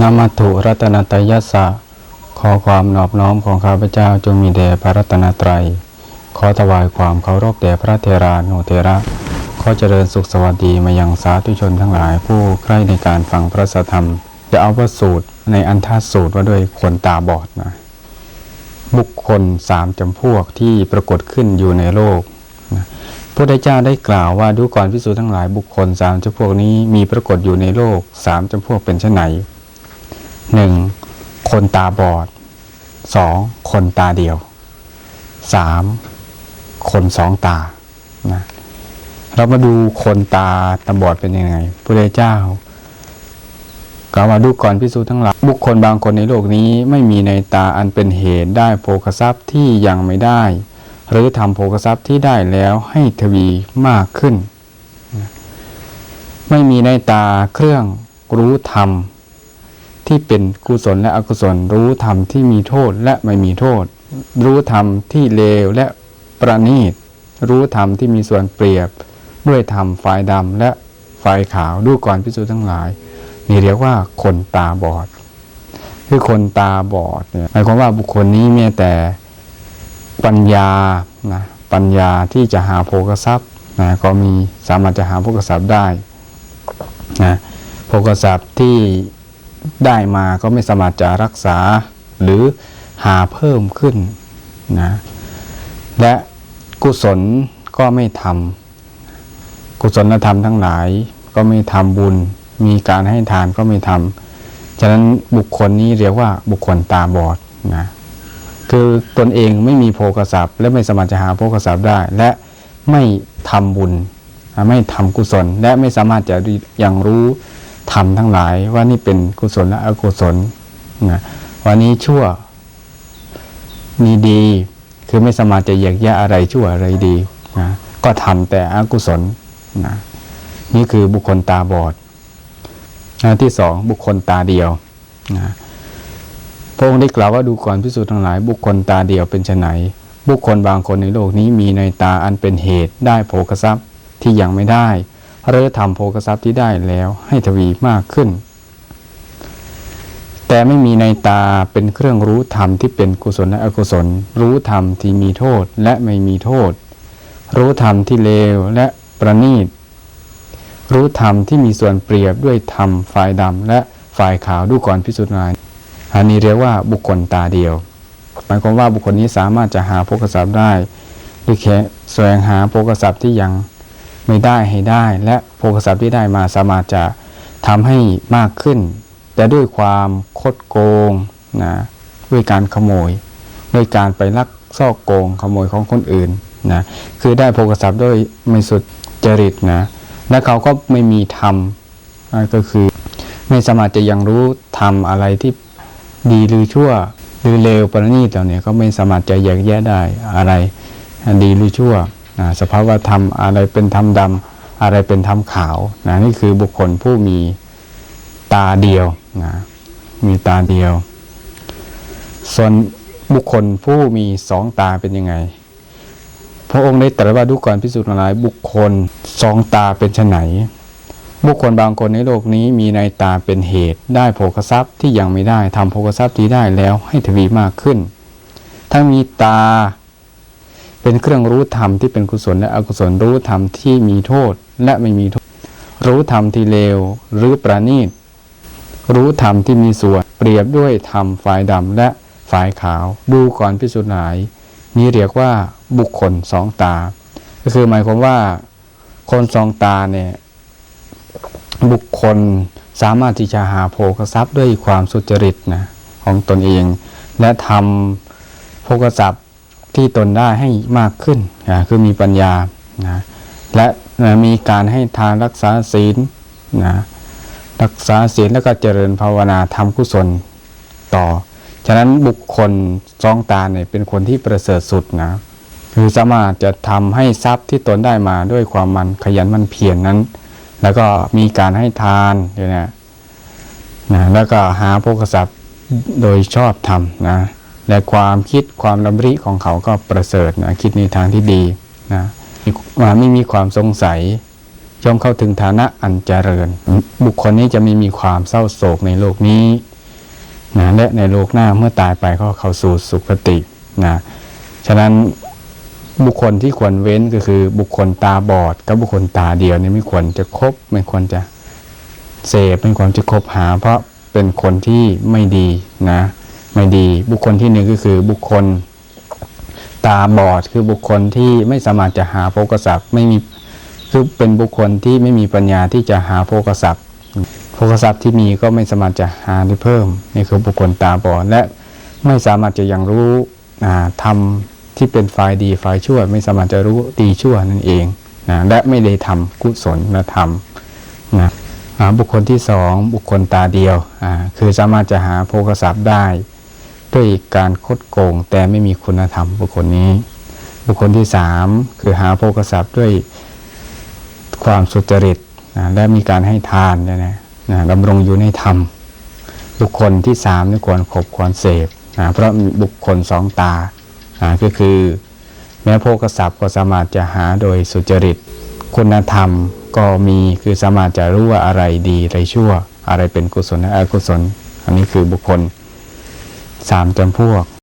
นามัตถุรัตนตยัสสะ ขอความนอบน้อมของข้าพเจ้าจงมีแด่พระรัตนตรัย ขอถวายความเคารพแด่พระเทรานุเทระ ขอเจริญสุขสวัสดีมายังสาธุชนทั้งหลายผู้ใกล้ในการฟังพระธรรม จะเอาพระสูตรในอันทาสูตรว่าด้วยคนตาบอดนะ บุคคลสามจำพวกที่ปรากฏขึ้นอยู่ในโลกนะพระเจ้าได้กล่าวว่าดูก่อนพิสูจน์ทั้งหลายบุคคลสามจำพวกนี้มีปรากฏอยู่ในโลกสามจำพวกเป็นเช่นไหน หนึ่งคนตาบอดสองคนตาเดียวสามคนสองตานะเรามาดูคนตาตาบอดเป็นยังไงพระเจ้ากล่าวว่าดูก่อนพิสูจน์ทั้งหลายบุคคลบางคนในโลกนี้ไม่มีในตาอันเป็นเหตุได้โภคทรัพย์ที่ยังไม่ได้ หรือทำโภคทรัพย์ที่ได้แล้วให้ทวีมากขึ้น ไม่มีในตาเครื่องรู้ธรรม ที่เป็นกุศลและอกุศล รู้ธรรมที่มีโทษและไม่มีโทษ รู้ธรรมที่เลวและประณีต รู้ธรรมที่มีส่วนเปรียบ ด้วยธรรมฝ่ายดำและฝ่ายขาวดูก่อนพิสูจน์ทั้งหลาย นี่เรียกว่าคนตาบอด คือคนตาบอดเนี่ยหมายความว่าบุคคลนี้มีแต่ปัญญานะปัญญาที่จะหาโภคทรัพย์นะก็มีสามารถจะหาโภคทรัพย์ได้นะโภคทรัพย์ที่ ได้มาก็ไม่สามารถจะรักษาหรือหาเพิ่มขึ้นนะและกุศลก็ไม่ทำกุศลธรรมทั้งหลายก็ไม่ทำบุญ มีการให้ทานก็ไม่ทำฉะนั้นบุคคลนี้เรียกว่าบุคคลตาบอดนะคือตนเองไม่มีโภคทรัพย์และไม่สามารถจะหาโภคทรัพย์ได้ และไม่ทำบุญ ไม่ทำกุศลและไม่สามารถจะยังรู้ ธรรมทั้งหลายว่านี่เป็นกุศลและอกุศลนะวันนี้ชั่วนี่ดี คือไม่สามารถจะแยกแยะอะไรชั่วอะไรดีนะก็ทำแต่อกุศลนะนี่คือบุคคลตาบอดอันที่สองบุคคลตาเดียวนะพระองค์ได้กล่าวว่าดูก่อนพิสูจน์ทั้งหลาย บุคคลตาเดียวเป็นไนบุคคลบางคนในโลกนี้มีในตาอันเป็นเหตุได้โภคทรัพย์ที่ยังไม่ได้ หรือทำโภคทรัพย์ที่ได้แล้วให้ทวีมากขึ้น แต่ไม่มีในตาเป็นเครื่องรู้ธรรมที่เป็นกุศลและอกุศล รู้ธรรมที่มีโทษและไม่มีโทษ รู้ธรรมที่เลวและประณีต รู้ธรรมที่มีส่วนเปรียบด้วยธรรมฝ่ายดำและฝ่ายขาวดูก่อนพิสุทธิ์นายอันนี้เรียกว่าบุคคลตาเดียว หมายความว่าบุคคลนี้สามารถจะหาโภคทรัพย์ได้ด้วยแค่แสวงหาโภคทรัพย์ที่ยัง ไม่ได้ให้ได้ และโภคทรัพย์ที่ได้มาสามารถจะทำให้มากขึ้น แต่ด้วยความคดโกงนะด้วยการขโมย ด้วยการไปลักซอกโกงขโมยของคนอื่นนะคือได้โภคทรัพย์ด้วยไม่สุดจริตนะและเขาก็ไม่มีธรรมก็คือไม่สามารถจะยังรู้ธรรมอะไรที่ดีหรือชั่วหรือเลวประณีตเหล่านี้ก็ไม่สามารถจะแยกแยะได้อะไร ดีหรือชั่ว สภาวะธรรมอะไรเป็นธรรมดำอะไรเป็นธรรมขาวนะนี่คือบุคคลผู้มีตาเดียวนะมีตาเดียว ส่วนบุคคลผู้มีสองตาเป็นยังไง พระองค์ได้ตรัสว่าดูก่อนพิสูจน์หลายบุคคลสองตาเป็นไฉนบุคคลบางคนในโลกนี้มีในตาเป็นเหตุ ได้โภคทรัพย์ที่ยังไม่ได้ทำโภคทรัพย์ที่ได้แล้วให้ทวีมากขึ้น ถ้ามีตา เป็นเครื่องรู้ธรรมที่เป็นกุศลและอกุศลรู้ธรรมที่มีโทษและไม่มีโทษ รู้ธรรมที่เลวหรือประณีต รู้ธรรมที่มีส่วนเปรียบด้วยธรรมฝ่ายดำและฝ่ายขาวดูก่อนพิสูจน์หลายนี้เรียกว่าบุคคลสองตา ก็คือหมายความว่าคนสองตาเนี่ยบุคคลสามารถที่จะหาโภคทรัพย์ด้วยความสุจริตนะของตนเอง และทำโภคทรัพย์ ที่ตนได้ให้มากขึ้นนะคือมีปัญญานะและนะมีการให้ทานรักษาศีลนะรักษาศีลแล้วก็เจริญภาวนาทำกุศลต่อ ฉะนั้นบุคคลสองตาเนี่ยเป็นคนที่ประเสริฐสุดนะคือสามารถจะทำให้ทรัพย์ที่ตนได้มาด้วยความมันขยันมันเพียรนนั้น แล้วก็มีการให้ทานอยู่นะนะแล้วก็หาโภคทรัพย์โดยชอบทำนะ และความคิดความดำริของเขาก็ประเสริฐนะคิดในทางที่ดีนะมีไม่มีความสงสัยย่อมเข้าถึงฐานะอันเจริญ บุคคลนี้จะไม่มีความเศร้าโศกในโลกนี้นะและในโลกหน้าเมื่อตายไปก็เข้าสู่สุคตินะฉะนั้นบุคคลที่ควรเว้นก็คือบุคคลตาบอดกับบุคคลตาเดียวนี่ไม่ควรจะคบ ไม่ควรจะเสพไม่ควรจะคบหา เพราะเป็นคนที่ไม่ดีนะ ไม่ดี บุคคลที่หนึ่งก็คือบุคคลตาบอดคือบุคคลที่ไม่สามารถจะหาโภกทรัพย์ไม่มีคือเป็นบุคคลที่ไม่มีปัญญาที่จะหาโภกทรัพย์โภกทรัพย์ที่มีก็ไม่สามารถจะหาได้เพิ่มนี่คือบุคคลตาบอดและไม่สามารถจะยังรู้ทำที่เป็นฝ่ายดีฝ่ายชั่ว ไม่สามารถจะรู้ดีชั่วนั่นเองนะและไม่ได้ทำกุศลธรรมนะบุคคลที่สองบุคคลตาเดียวคือสามารถจะหาโภกทรัพย์ได้ ด้วยการคดโกงแต่ไม่มีคุณธรรมบุคคลนี้ บุคคลที่สามคือหาโภกทรัพย์ด้วยความสุจริตนะและมีการให้ทานเนี่ยนะนะดำรงอยู่ในธรรม บุคคลที่สามนี่ควรขบควรเสพนะเพราะบุคคลสองตานะก็คือ แม้โภกทรัพย์ก็สามารถจะหาโดยสุจริต คุณธรรมก็มีคือสามารถจะรู้ว่าอะไรดีอะไรชั่ว อะไรเป็นกุศลและอกุศล อันนี้คือบุคคล สามจำพวก